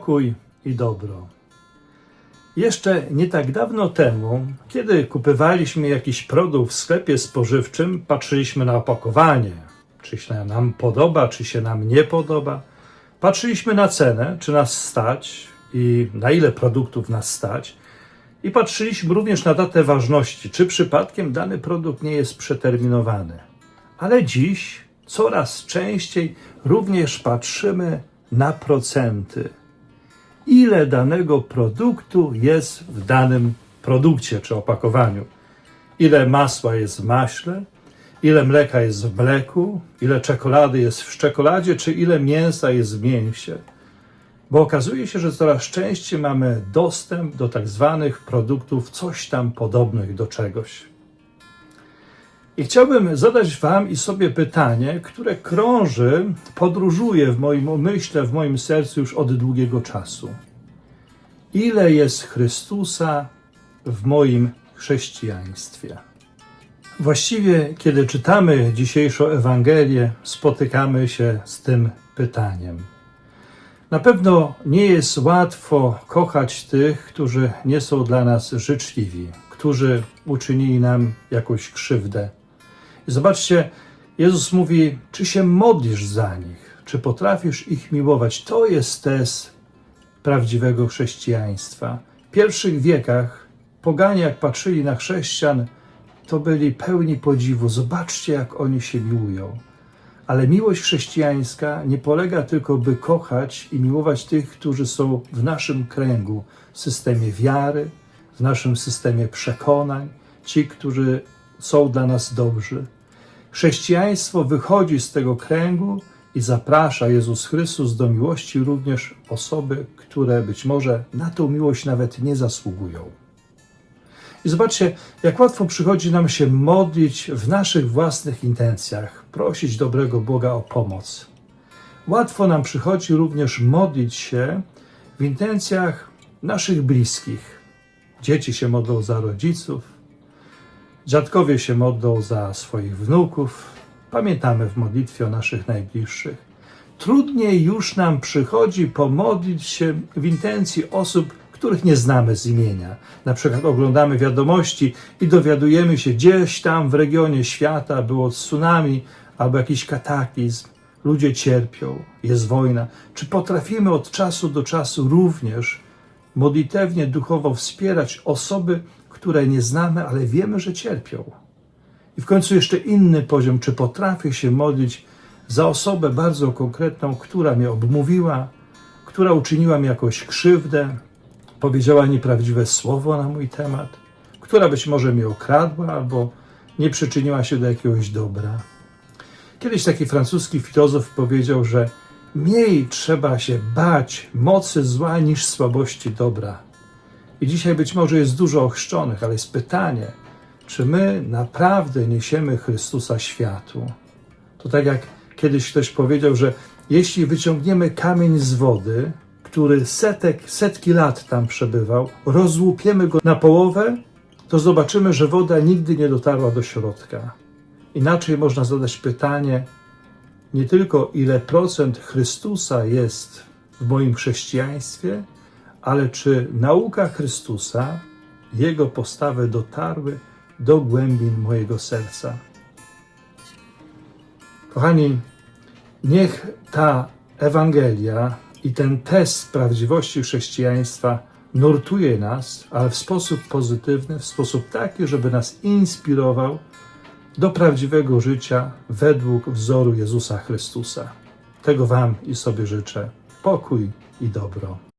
pokój i dobro. Jeszcze nie tak dawno temu, kiedy kupywaliśmy jakiś produkt w sklepie spożywczym, patrzyliśmy na opakowanie, czy się nam podoba, czy się nam nie podoba. Patrzyliśmy na cenę, czy nas stać i na ile produktów nas stać. I patrzyliśmy również na datę ważności, czy przypadkiem dany produkt nie jest przeterminowany. Ale dziś coraz częściej również patrzymy na procenty. Ile danego produktu jest w danym produkcie czy opakowaniu? Ile masła jest w maśle? Ile mleka jest w mleku? Ile czekolady jest w czekoladzie? Czy ile mięsa jest w mięsie? Bo okazuje się, że coraz częściej mamy dostęp do tak zwanych produktów coś tam podobnych do czegoś. I chciałbym zadać Wam i sobie pytanie, które krąży, podróżuje w moim umyśle, w moim sercu już od długiego czasu. Ile jest Chrystusa w moim chrześcijaństwie? Właściwie, kiedy czytamy dzisiejszą Ewangelię, spotykamy się z tym pytaniem. Na pewno nie jest łatwo kochać tych, którzy nie są dla nas życzliwi, którzy uczynili nam jakąś krzywdę. Zobaczcie, Jezus mówi: Czy się modlisz za nich, czy potrafisz ich miłować? To jest test prawdziwego chrześcijaństwa. W pierwszych wiekach poganie, jak patrzyli na chrześcijan, to byli pełni podziwu. Zobaczcie, jak oni się miłują. Ale miłość chrześcijańska nie polega tylko, by kochać i miłować tych, którzy są w naszym kręgu, w systemie wiary, w naszym systemie przekonań, ci, którzy są dla nas dobrzy. Chrześcijaństwo wychodzi z tego kręgu i zaprasza Jezus Chrystus do miłości również osoby, które być może na tą miłość nawet nie zasługują. I zobaczcie, jak łatwo przychodzi nam się modlić w naszych własnych intencjach, prosić dobrego Boga o pomoc. Łatwo nam przychodzi również modlić się w intencjach naszych bliskich. Dzieci się modlą za rodziców, dziadkowie się modlą za swoich wnuków. Pamiętamy w modlitwie o naszych najbliższych. Trudniej już nam przychodzi pomodlić się w intencji osób, których nie znamy z imienia. Na przykład oglądamy wiadomości i dowiadujemy się, gdzieś tam w regionie świata było tsunami albo jakiś kataklizm. Ludzie cierpią, jest wojna. Czy potrafimy od czasu do czasu również modlitewnie, duchowo wspierać osoby, które nie znamy, ale wiemy, że cierpią? I w końcu jeszcze inny poziom, czy potrafię się modlić za osobę bardzo konkretną, która mnie obmówiła, która uczyniła mi jakąś krzywdę, powiedziała nieprawdziwe słowo na mój temat, która być może mnie okradła albo nie przyczyniła się do jakiegoś dobra. Kiedyś taki francuski filozof powiedział, że mniej trzeba się bać mocy zła niż słabości dobra. I dzisiaj być może jest dużo ochrzczonych, ale jest pytanie, czy my naprawdę niesiemy Chrystusa światu? To tak jak kiedyś ktoś powiedział, że jeśli wyciągniemy kamień z wody, który setek, setki lat tam przebywał, rozłupiemy go na połowę, to zobaczymy, że woda nigdy nie dotarła do środka. Inaczej można zadać pytanie, nie tylko ile procent Chrystusa jest w moim chrześcijaństwie, ale czy nauka Chrystusa, Jego postawy dotarły do głębin mojego serca. Kochani, niech ta Ewangelia i ten test prawdziwości chrześcijaństwa nurtuje nas, ale w sposób pozytywny, w sposób taki, żeby nas inspirował do prawdziwego życia według wzoru Jezusa Chrystusa. Tego Wam i sobie życzę. Pokój i dobro.